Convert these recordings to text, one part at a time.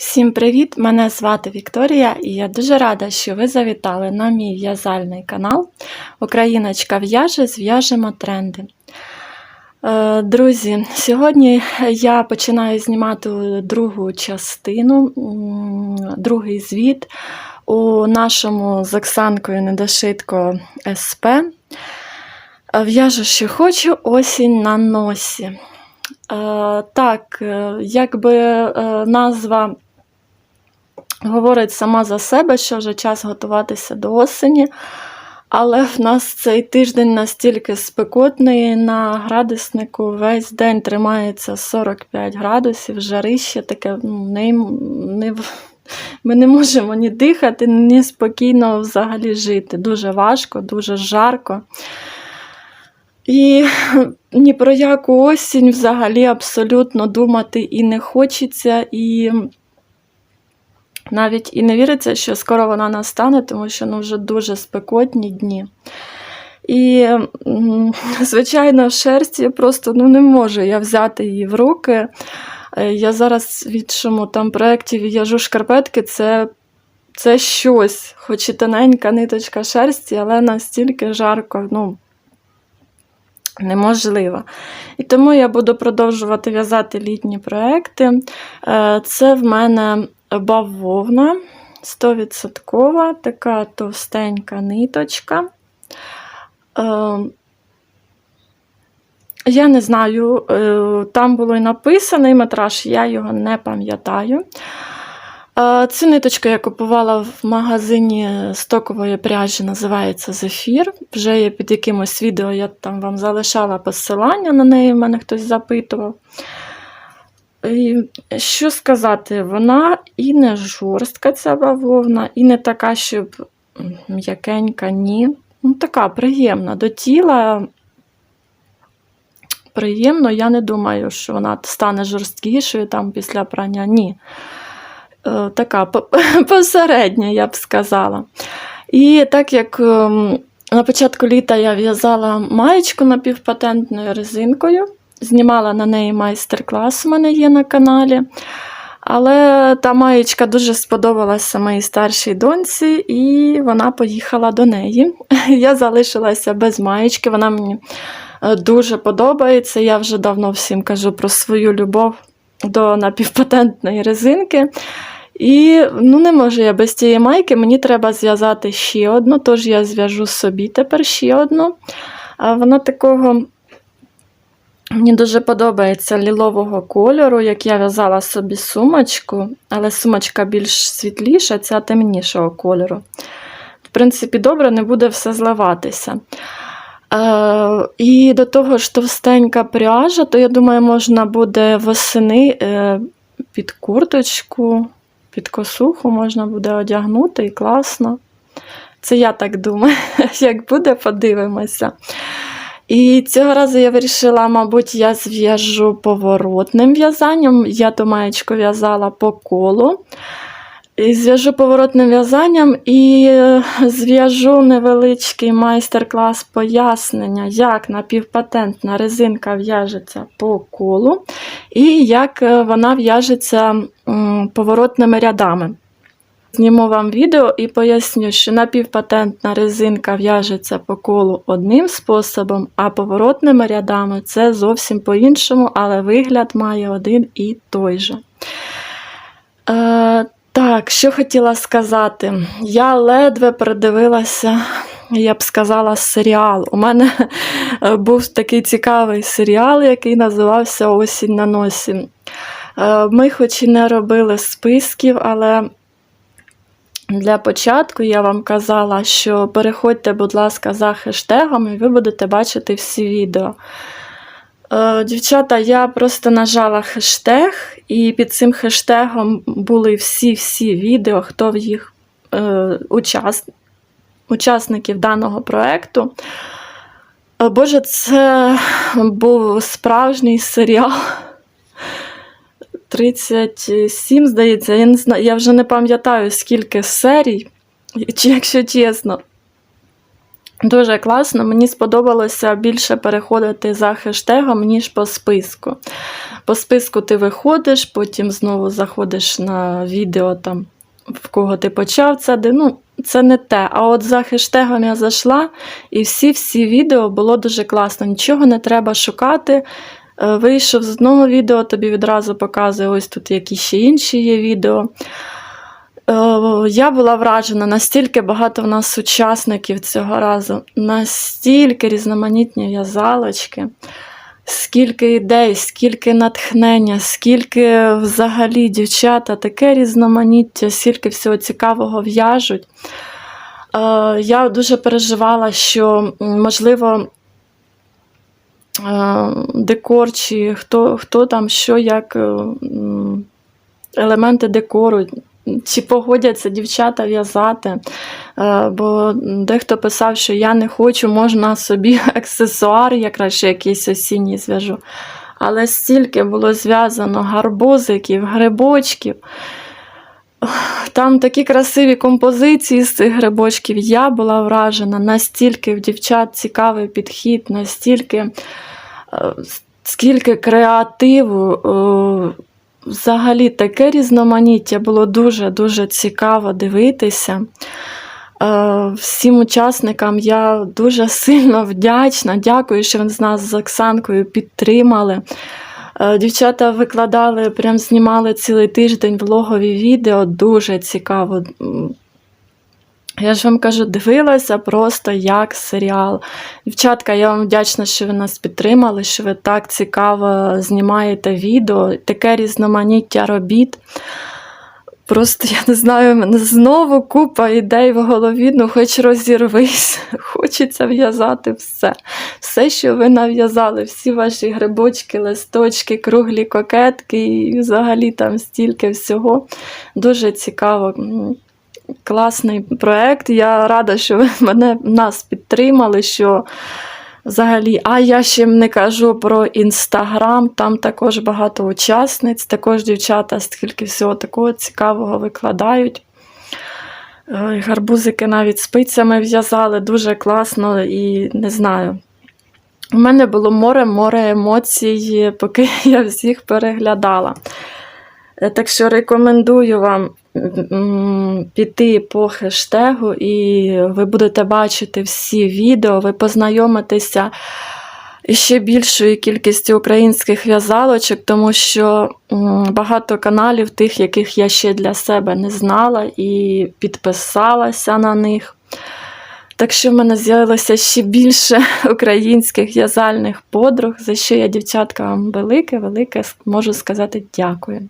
Всім привіт! Мене звати Вікторія, і я дуже рада, що ви завітали на мій в'язальний канал Україночка в'яже, зв'яжемо тренди. Е, Друзі, сьогодні я починаю знімати другу частину, другий звіт у нашому з Оксанкою недошитко СП. В'яжу, що хочу, осінь на носі. Е, Так, е, якби назва говорить сама за себе, що вже час готуватися до осені. Але в нас цей тиждень настільки спекотний на градуснику весь день тримається 45 градусів, жарище таке ну, не, не, ми не можемо ні дихати, ні спокійно взагалі жити. Дуже важко, дуже жарко. І ні про яку осінь взагалі абсолютно думати і не хочеться, і навіть і не віриться, що скоро вона настане, тому що ну, вже дуже спекотні дні. І, звичайно, в шерсті просто ну, не можу я взяти її в руки. Е, Я зараз в іншому там проєкті в'яжу шкарпетки, це, це щось, хоч і тоненька ниточка шерсті, але настільки жарко, ну, неможливо. І тому я буду продовжувати в'язати літні проекти. Е, Це в мене бавовна 100% така товстенька ниточка. Е, Я не знаю, е, там було і написаний метраж, я його не пам'ятаю. Е, Цю ниточку я купувала в магазині стокової пряжі, називається Зефір. Вже є під якимось відео, я там вам залишала посилання на неї, мене хтось запитував. Що сказати, вона і не жорстка ця бавовна, і не така, щоб м'якенька, ні. Ну, така приємна до тіла. Приємно, я не думаю, що вона стане жорсткішою там після прання. Ні. Е, Така посередня, я б сказала. І так як ем, на початку літа я в'язала маєчку напівпатентною резинкою, знімала на неї майстер-клас, у мене є на каналі. Але та маєчка дуже сподобалася моїй старшій доньці, і вона поїхала до неї. Я залишилася без маєчки, вона мені е, дуже подобається. Я вже давно всім кажу про свою любов до напівпатентної резинки. І ну, не можу я без цієї майки, мені треба зв'язати ще одну, тож я зв'яжу собі тепер ще одну. Вона такого. Мені дуже подобається лілового кольору, як я в'язала собі сумочку, але сумочка більш світліша, ця темнішого кольору. В принципі, добре, не буде все зливатися. Е, і до того ж товстенька пряжа, то я думаю, можна буде восени е, під курточку, під косуху можна буде одягнути і класно. Це я так думаю. Як буде, подивимося. І цього разу я вирішила, мабуть, я зв'яжу поворотним в'язанням. Я ту маєчку в'язала по колу. І зв'яжу поворотним в'язанням і е, зв'яжу невеличкий майстер-клас пояснення, як напівпатентна резинка в'яжеться по колу, і як е, вона в'яжеться поворотними рядами. Зніму вам відео і поясню, що напівпатентна резинка в'яжеться по колу одним способом, а поворотними рядами це зовсім по-іншому, але вигляд має один і той же. Е, так, що хотіла сказати? Я ледве передивилася, я б сказала, серіал. У мене е, був такий цікавий серіал, який називався Осінь на носі. Е, Ми, хоч і не робили списків, але для початку я вам казала, що переходьте, будь ласка, за хештегом, і ви будете бачити всі відео. Е, Дівчата, я просто нажала хештег, і під цим хештегом були всі-всі відео, хто в їх е, учас... учасників даного проєкту. Е, Боже, це був справжній серіал. 37, здається, я, не знаю, я вже не пам'ятаю, скільки серій, чи якщо чесно. Дуже класно, мені сподобалося більше переходити за хештегом, ніж по списку. По списку ти виходиш, потім знову заходиш на відео, там, в кого ти почав це. Ну, це не те. А от за хештегом я зайшла, і всі-всі відео було дуже класно. Нічого не треба шукати. Е, Вийшов з одного відео, тобі відразу показує, ось тут які ще інші є відео. Е, Я була вражена, настільки багато в нас учасників цього разу, настільки різноманітні в'язалочки, скільки ідей, скільки натхнення, скільки взагалі дівчата, таке різноманіття, скільки всього цікавого в'яжуть. Е, Я дуже переживала, що, можливо, декор чи хто, хто там що, як е, елементи декору чи погодяться дівчата в'язати. Е, Бо дехто писав, що я не хочу, можна собі аксесуар, я краще якийсь осінній зв'яжу. Але стільки було зв'язано гарбузиків, грибочків. Там такі красиві композиції з цих грибочків. Я була вражена, настільки в дівчат цікавий підхід, настільки е, скільки креативу. е, Взагалі таке різноманіття було дуже-дуже цікаво дивитися. Е, Всім учасникам я дуже сильно вдячна. Дякую, що вони з нас з Оксанкою підтримали. Е, Дівчата викладали, прям знімали цілий тиждень влогові відео. Дуже цікаво. Я ж вам кажу, дивилася просто як серіал. Дівчатка, я вам вдячна, що ви нас підтримали, що ви так цікаво знімаєте відео, таке різноманіття робіт. Просто я не знаю, мене знову купа ідей в голові, ну хоч розірвись, хочеться в'язати все. Все, що ви нав'язали, всі ваші грибочки, листочки, круглі кокетки і взагалі там стільки всього. Дуже цікаво. Класний проєкт. Я рада, що ви мене нас підтримали. що Взагалі, а я ще не кажу про інстаграм, там також багато учасниць, також дівчата стільки всього такого цікавого викладають. Гарбузики навіть спицями в'язали, дуже класно і не знаю. У мене було море-море емоцій, поки я всіх переглядала. Е, Так що рекомендую вам піти по хештегу, і ви будете бачити всі відео, ви познайомитеся ще більшою кількістю українських в'язалочок, тому що багато каналів, тих, яких я ще для себе не знала, і підписалася на них. Так що в мене з'явилося ще більше українських в'язальних подруг, за що я, дівчатка, вам велике, велике можу сказати дякую.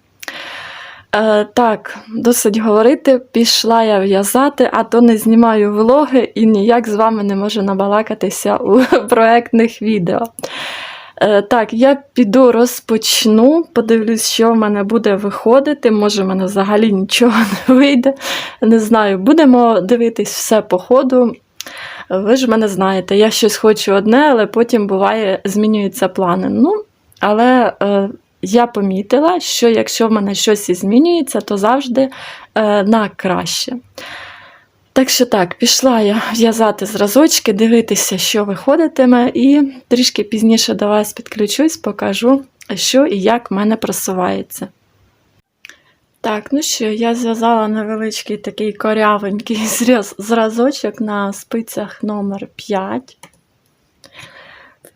Е, так, досить говорити, пішла я в'язати, а то не знімаю влоги і ніяк з вами не можу набалакатися у проектних відео. Е, так, я піду розпочну, подивлюсь, що в мене буде виходити. Може, в мене взагалі нічого не вийде. Не знаю, будемо дивитись все по ходу. Ви ж мене знаєте, я щось хочу одне, але потім буває, змінюються плани. Ну, але е, я помітила, що якщо в мене щось змінюється, то завжди е, на краще. Так що так, пішла я в'язати зразочки, дивитися, що виходитиме, і трішки пізніше до вас підключусь, покажу, що і як в мене просувається. Так, ну що, я зв'язала невеличкий такий корявенький зразочок на спицях номер 5.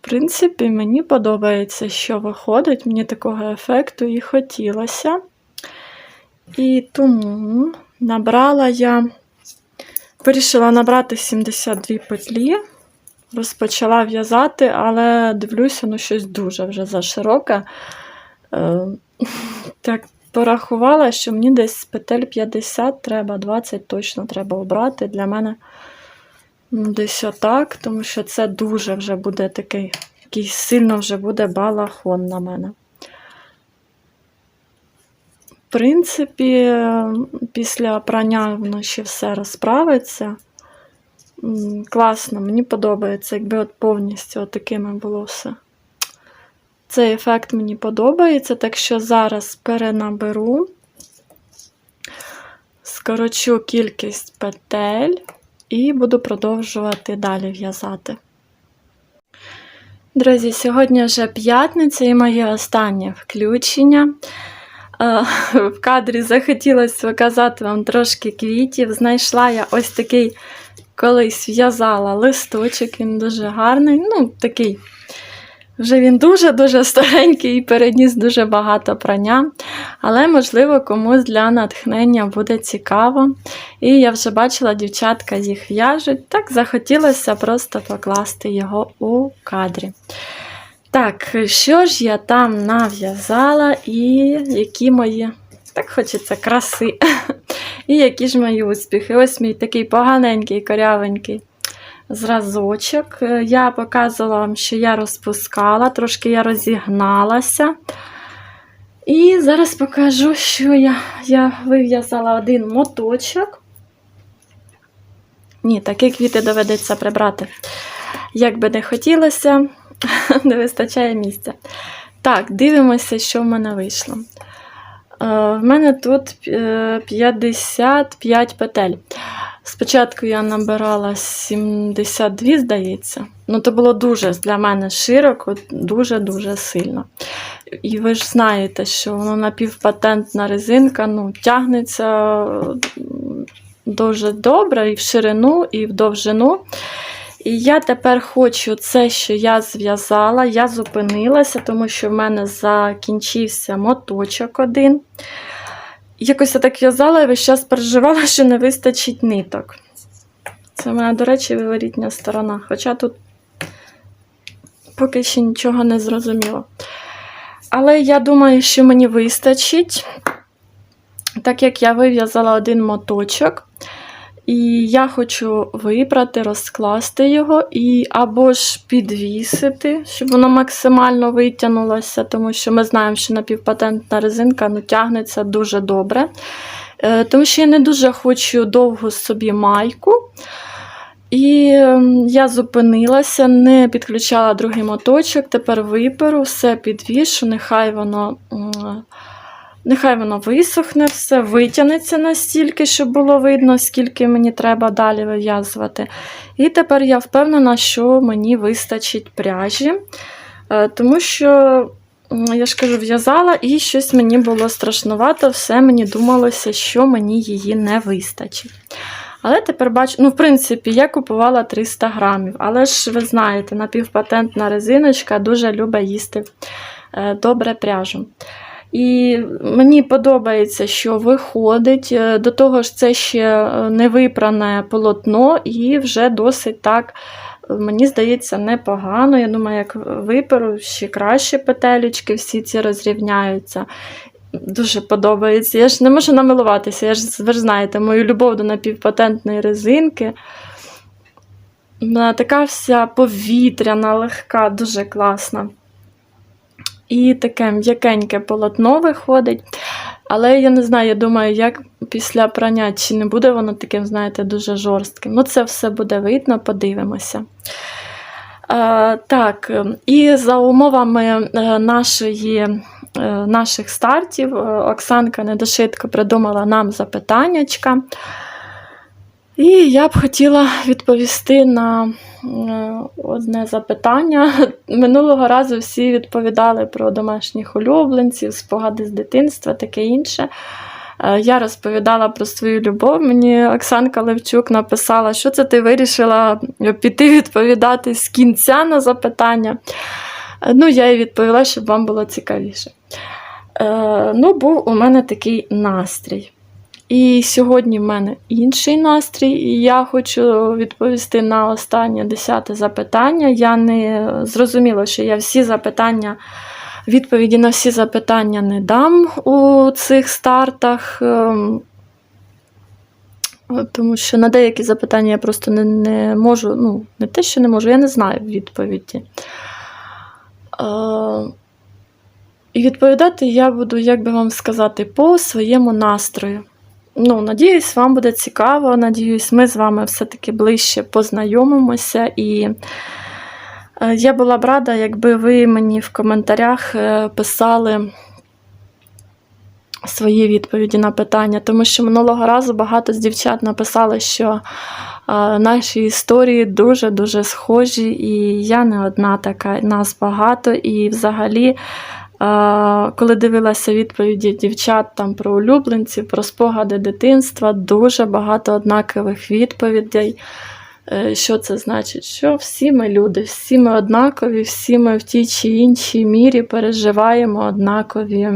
Принципі, мені подобається, що виходить, мені такого ефекту і хотілося. І тому набрала я, вирішила набрати 72 петлі, розпочала в'язати, але дивлюся, ну щось дуже вже зашироке. Е, так, порахувала, що мені десь петель 50 треба, 20 точно треба обрати. Для мене десь отак, тому що це дуже вже буде такий, такий сильно вже буде балахон на мене. В принципі, після прання воно ще все розправиться. Класно, мені подобається, якби от повністю от такими було все. Цей ефект мені подобається, так що зараз перенаберу, скорочу кількість петель і буду продовжувати далі в'язати. Друзі, сьогодні вже п'ятниця і моє останнє включення. Е, В кадрі захотілося показати вам трошки квітів. Знайшла я ось такий колись в'язала листочок, він дуже гарний. Ну, такий. Вже він дуже-дуже старенький і переніс дуже багато прання. Але, можливо, комусь для натхнення буде цікаво. І я вже бачила, дівчатка їх в'яжуть. Так захотілося просто покласти його у кадрі. Так, що ж я там нав'язала, і які мої, так хочеться краси. І які ж мої успіхи. Ось мій такий поганенький, корявенький зразочок. Е, Я показувала вам, що я розпускала, трошки я розігналася. І зараз покажу, що я, я вив'язала один моточок. Ні, такі квіти доведеться прибрати. Як би не хотілося, не вистачає місця. Так, дивимося, що в мене вийшло. Е, В мене тут е, 55 петель. Спочатку я набирала 72, здається. Ну, то було дуже для мене широко, дуже-дуже сильно. І ви ж знаєте, що воно напівпатентна резинка, ну, тягнеться дуже добре і в ширину, і в довжину. І я тепер хочу це, що я зв'язала, я зупинилася, тому що в мене закінчився моточок один. Якось я так в'язала і весь час переживала, що не вистачить ниток. Це в мене, до речі, виворітня сторона. Хоча тут поки ще нічого не зрозуміло. Але я думаю, що мені вистачить, так як я вив'язала один моточок. І я хочу вибрати, розкласти його і або ж підвісити, щоб воно максимально витягнулося, тому що ми знаємо, що напівпатентна резинка ну, тягнеться дуже добре. Е, Тому що я не дуже хочу довго собі майку. І ем, я зупинилася, не підключала другий моточок, тепер виперу, все підвішу, нехай воно. Нехай воно висохне все, витягнеться настільки, щоб було видно, скільки мені треба далі вив'язувати. І тепер я впевнена, що мені вистачить пряжі, Е, тому що, я ж кажу, в'язала і щось мені було страшнувато, все мені думалося, що мені її не вистачить. Але тепер бачу, ну, в принципі, я купувала 300 грамів, але ж ви знаєте, напівпатентна резиночка дуже любить їсти е, добре пряжу. І мені подобається, що виходить. Е, До того ж, це ще е, не випране полотно, і вже досить так, е, мені здається, непогано. Я думаю, як виперу, ще краще петелечки, всі ці розрівняються. Дуже подобається. Я ж не можу намилуватися. Я ж ви ж знаєте, мою любов до напівпатентної резинки. Вона така вся повітряна, легка, дуже класна. І таке м'якеньке полотно виходить. Але я не знаю, я думаю, як після прання, чи не буде воно таким, знаєте, дуже жорстким. Ну, це все буде видно, подивимося. Е, так, і за умовами е, нашої, е, наших стартів, е, Оксанка недошитко придумала нам запитаннячка. І я б хотіла відповісти на е, одне запитання. Минулого разу всі відповідали про домашніх улюбленців, спогади з дитинства, таке інше. Е, Я розповідала про свою любов. Мені Оксанка Левчук написала, що це ти вирішила піти відповідати з кінця на запитання. Е, Ну, я їй відповіла, щоб вам було цікавіше. Ну, був у мене такий настрій. І сьогодні в мене інший настрій, і я хочу відповісти на останнє десяте запитання. Я не зрозуміла, що я всі запитання, відповіді на всі запитання не дам у цих стартах. ем, Тому що на деякі запитання я просто не, не можу, ну, не те, що не можу, я не знаю відповіді. Е, І відповідати я буду, як би вам сказати, по своєму настрою. Ну, надіюсь, вам буде цікаво. Надіюсь, ми з вами все-таки ближче познайомимося. І е, я була б рада, якби ви мені в коментарях е, писали свої відповіді на питання, тому що минулого разу багато з дівчат написали, що е, наші історії дуже-дуже схожі, і я не одна така, нас багато. І взагалі, коли дивилася відповіді дівчат там про улюбленців, про спогади дитинства, дуже багато однакових відповідей. Е, Що це значить? Що всі ми люди, всі ми однакові, всі ми в тій чи іншій мірі переживаємо однакові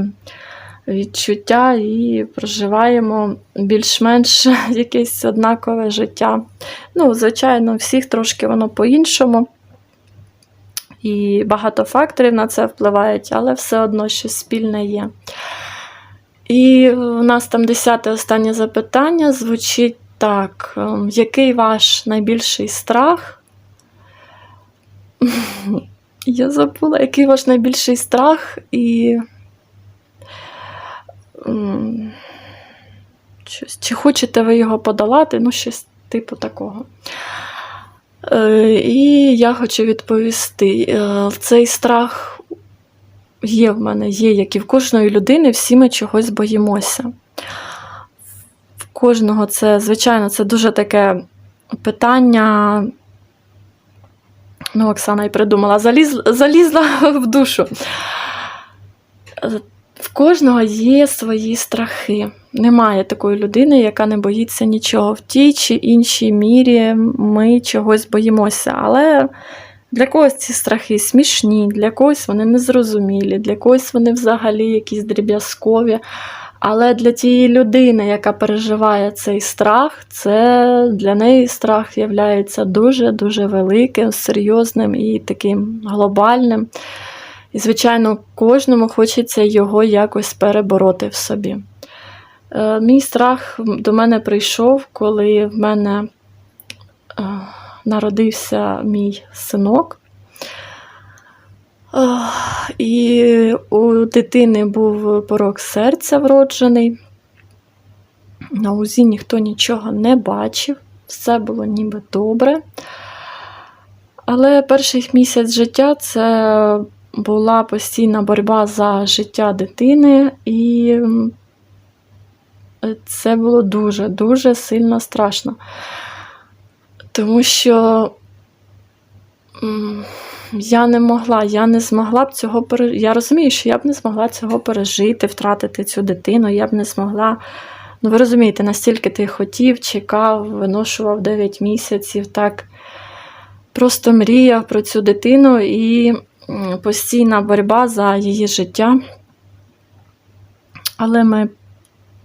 відчуття і проживаємо більш-менш якесь однакове життя. Ну, звичайно, всіх трошки воно по-іншому. І багато факторів на це впливають, але все одно щось спільне є. І у нас там десяте останнє запитання звучить так: ем, який ваш найбільший страх? Я забула, який ваш найбільший страх і. Щось, чи хочете ви його подолати? Ну, щось типу такого. Е, І я хочу відповісти: е, цей страх є в мене, є, як і в кожної людини, всі ми чогось боїмося. В кожного це, звичайно, це дуже таке питання. Ну, Оксана і придумала, заліз, залізла в душу. Кожного є свої страхи. Немає такої людини, яка не боїться нічого. В тій чи іншій мірі ми чогось боїмося. Але для когось ці страхи смішні, для когось вони незрозумілі, для когось вони взагалі якісь дріб'язкові. Але для тієї людини, яка переживає цей страх, це для неї страх є дуже-дуже великим, серйозним і таким глобальним. І, звичайно, кожному хочеться його якось перебороти в собі. Е, Мій страх до мене прийшов, коли в мене е, народився мій синок. Е, І у дитини був порок серця вроджений. На УЗІ ніхто нічого не бачив, все було ніби добре. Але перший місяць життя це була постійна боротьба за життя дитини, і це було дуже-дуже сильно страшно. Тому що я не могла, я не змогла б цього пережити. Я розумію, що я б не змогла цього пережити, втратити цю дитину, я б не змогла. Ну, ви розумієте, настільки ти хотів, чекав, виношував 9 місяців, так просто мріяв про цю дитину і постійна боротьба за її життя. Але ми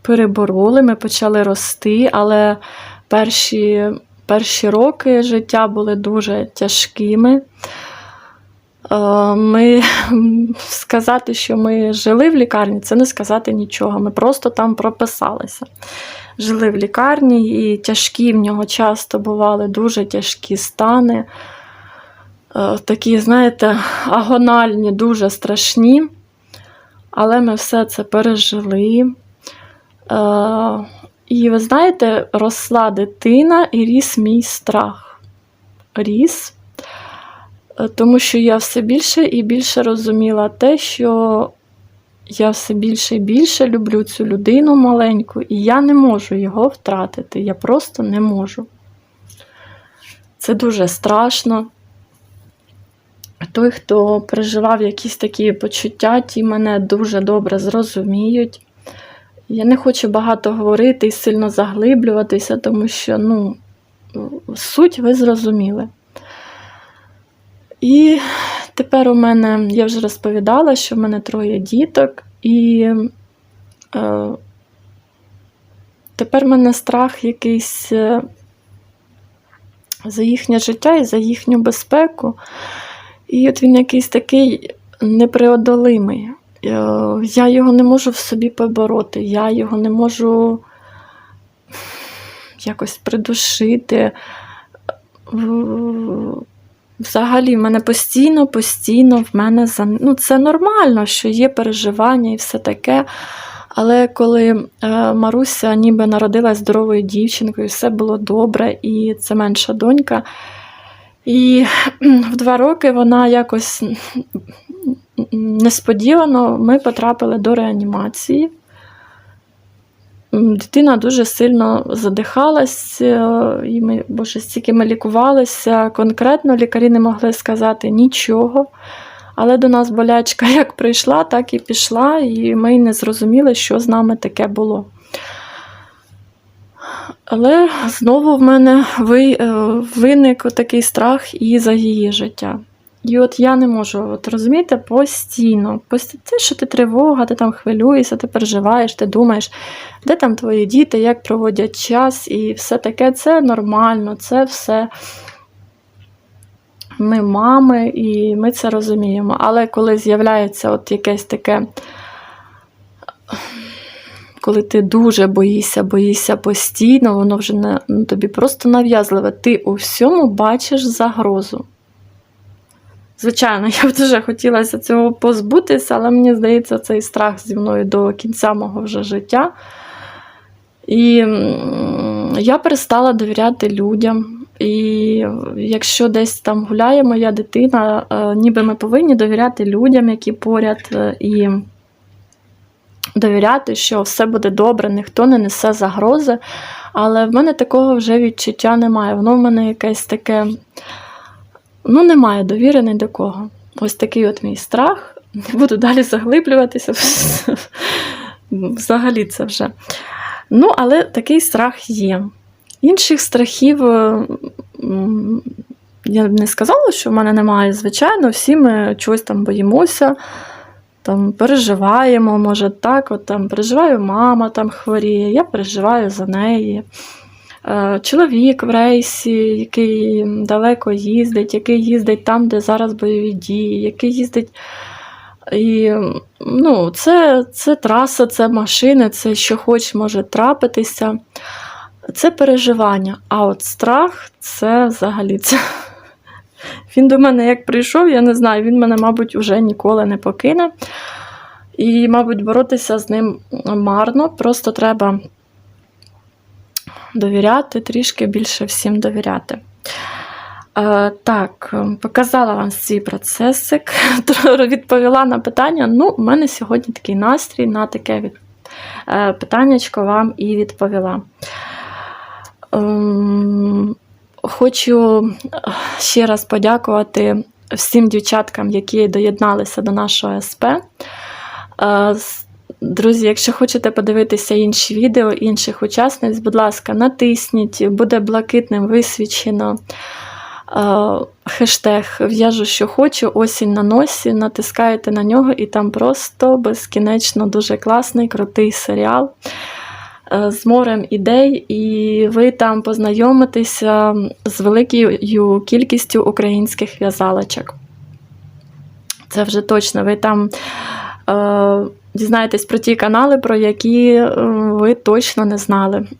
перебороли, ми почали рости, але перші, перші роки життя були дуже тяжкими. Е, Ми сказати, що ми жили в лікарні, це не сказати нічого. Ми просто там прописалися. Жили в лікарні, і тяжкі в нього часто бували дуже тяжкі стани. Е, Такі, знаєте, агональні, дуже страшні. Але ми все це пережили. Е, І ви знаєте, росла дитина і ріс мій страх. Ріс. Е, Тому що я все більше і більше розуміла те, що я все більше і більше люблю цю людину маленьку, і я не можу його втратити. Я просто не можу. Це дуже страшно. Той, хто переживав якісь такі почуття, ті мене дуже добре зрозуміють. Я не хочу багато говорити і сильно заглиблюватися, тому що ну, суть ви зрозуміли. І тепер у мене, я вже розповідала, що в мене троє діток, і е, тепер в мене страх якийсь е, за їхнє життя і за їхню безпеку. І от він якийсь такий непреодолимий. Е, Я його не можу в собі побороти, я його не можу якось придушити. Взагалі, в мене постійно, постійно в мене ну, це нормально, що є переживання і все таке. Але коли е, Маруся ніби народилась здоровою дівчинкою, все було добре, і це менша донька. І в два роки вона якось несподівано ми потрапили до реанімації. дитина дуже сильно задихалась, е, і ми, боже, стільки ми лікувалися. Конкретно лікарі не могли сказати нічого. Але до нас болячка як прийшла, так і пішла, і ми не зрозуміли, що з нами таке було. Але знову в мене е, виник такий страх і за її життя. І от я не можу, от розумієте, постійно. Пост- Те, що ти тривога, ти там хвилюєшся, ти переживаєш, ти думаєш, де там твої діти, як проводять час, і все таке, це нормально, це все. Ми мами, і ми це розуміємо. Але коли з'являється от якесь таке, коли ти дуже боїшся, боїшся постійно, воно вже не, ну, тобі просто нав'язливе. Ти у всьому бачиш загрозу. Звичайно, я б дуже хотілося цього позбутися, але мені здається, цей страх зі мною до кінця мого вже життя. І я перестала довіряти людям. І якщо десь там гуляє моя дитина, е, ніби ми повинні довіряти людям, які поряд, е, і довіряти, що все буде добре, ніхто не несе загрози. Але в мене такого вже відчуття немає. Воно в мене якесь таке. Ну, немає довіри ні до кого. Ось такий от мій страх. Не буду далі заглиблюватися. Взагалі це вже. Ну, але такий страх є. Інших страхів е, я б не сказала, що в мене немає. Звичайно, всі ми чогось там боїмося, там переживаємо, може так, от там переживаю, мама там хворіє, я переживаю за неї. Е, Чоловік в рейсі, який далеко їздить, який їздить там, де зараз бойові дії, який їздить. І ну, це, це траса, це машини, це що хоч може трапитися. Це переживання. А от страх це взагалі це. Він до мене як прийшов, я не знаю, він мене, мабуть, вже ніколи не покине. І, мабуть, боротися з ним марно. Просто треба довіряти, трішки більше всім довіряти. Е, так, показала вам свій процесик, відповіла на питання. Ну, у мене сьогодні такий настрій на таке від... е, питаннячко вам і відповіла. Ем, Хочу ще раз подякувати всім дівчаткам, які доєдналися до нашого СП. Е, Друзі, якщо хочете подивитися інші відео інших учасниць, будь ласка, натисніть, буде блакитним висвічено е, хештег В'яжу, що хочу, осінь на носі, натискаєте на нього, і там просто безкінечно дуже класний, крутий серіал е, з морем ідей, і ви там познайомитеся з великою кількістю українських в'язалочок. Це вже точно. Ви там е, дізнаєтесь про ті канали, про які е, ви точно не знали.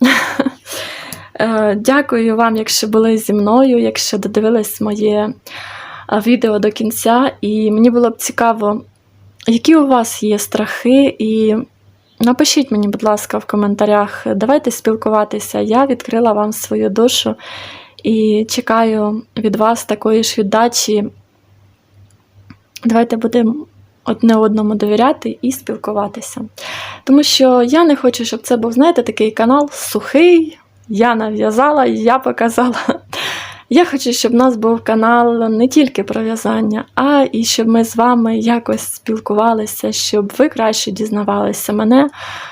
Е, Дякую вам, якщо були зі мною, якщо додивились моє е, відео до кінця. І мені було б цікаво, які у вас є страхи, і напишіть мені, будь ласка, в коментарях. Давайте спілкуватися. Я відкрила вам свою душу і чекаю від вас такої ж віддачі. Давайте будемо одне одному довіряти і спілкуватися. Тому що я не хочу, щоб це був, знаєте, такий канал сухий. Я нав'язала, я показала. Я хочу, щоб в нас був канал не тільки про в'язання, а і щоб ми з вами якось спілкувалися, щоб ви краще дізнавалися мене,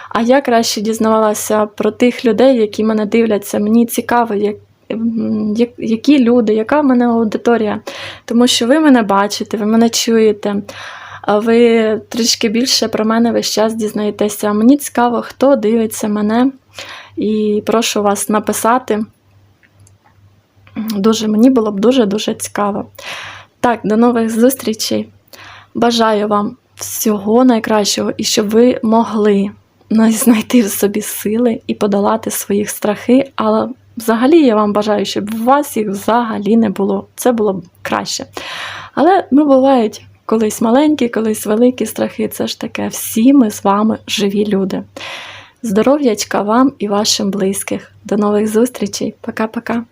а я краще дізнавалася про тих людей, які мене дивляться. Мені цікаво, як- які люди, яка в мене аудиторія. Тому що ви мене бачите, ви мене чуєте. Ви трішки більше про мене весь час дізнаєтеся. Мені цікаво, хто дивиться мене, і прошу вас написати. Дуже мені було б дуже-дуже цікаво. Так, до нових зустрічей. Бажаю вам всього найкращого і щоб ви могли знайти в собі сили і подолати свої страхи. Але взагалі я вам бажаю, щоб у вас їх взагалі не було. Це було б краще. Але ну, бувають колись маленькі, колись великі страхи. Це ж таке. Всі ми з вами живі люди. Здоров'ячка вам і вашим близьких. До нових зустрічей. Пока-пока.